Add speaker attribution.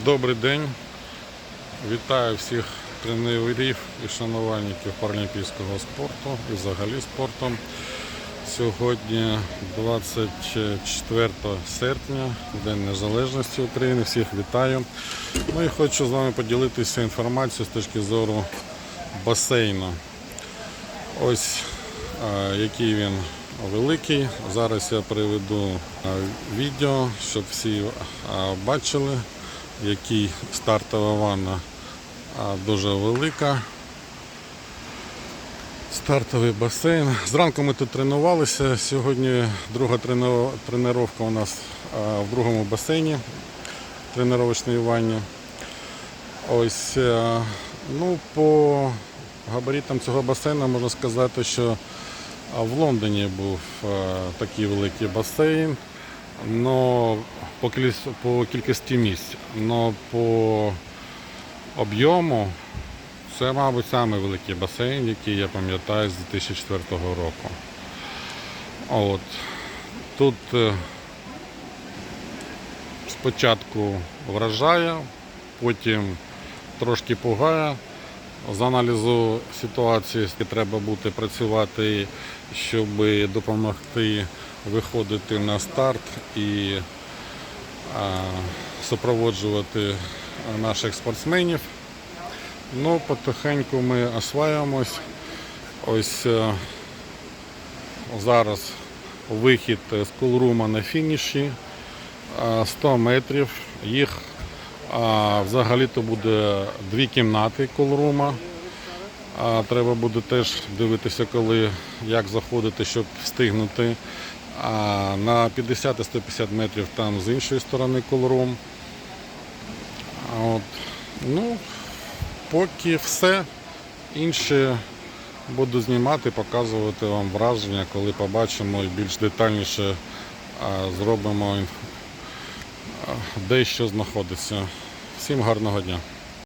Speaker 1: Добрий день. Вітаю всіх тренерів і шанувальників паралімпійського спорту і взагалі спорту. Сьогодні 24 серпня, День Незалежності України. Всіх вітаю. Ну і хочу з вами поділитися інформацією з точки зору басейну. Ось який він великий. Зараз я приведу відео, щоб всі а, який стартова ванна дуже велика. Стартовий басейн. Зранку ми тут тренувалися. Сьогодні друга тренування у нас в другому басейні тренувальній ванні. Ось, е, ну, по габаритам цього басейну можна сказати, що в Лондоні був е, такий великий басейн, но по, по кількості місць, але по об'єму це, мабуть, самий великий басейн, який я пам'ятаю з 2004 року. От. Тут е, спочатку вражає, потім трошки пугає. З аналізу ситуації треба буде працювати, щоб допомогти виходити на старт і супроводжувати наших спортсменів. Ну, потихеньку ми осваюємось. Ось е, зараз вихід з колрума на фініші. Е, 100 метрів. Їх взагалі-то буде дві кімнати колрума. А, треба буде теж дивитися, коли як заходити, щоб встигнути. А, на 50-150 метрів там з іншої сторони колрум. От. Ну, поки все. Інше буду знімати, показувати вам враження, коли побачимо і більш детальніше зробимо де що знаходиться. Всім гарного дня.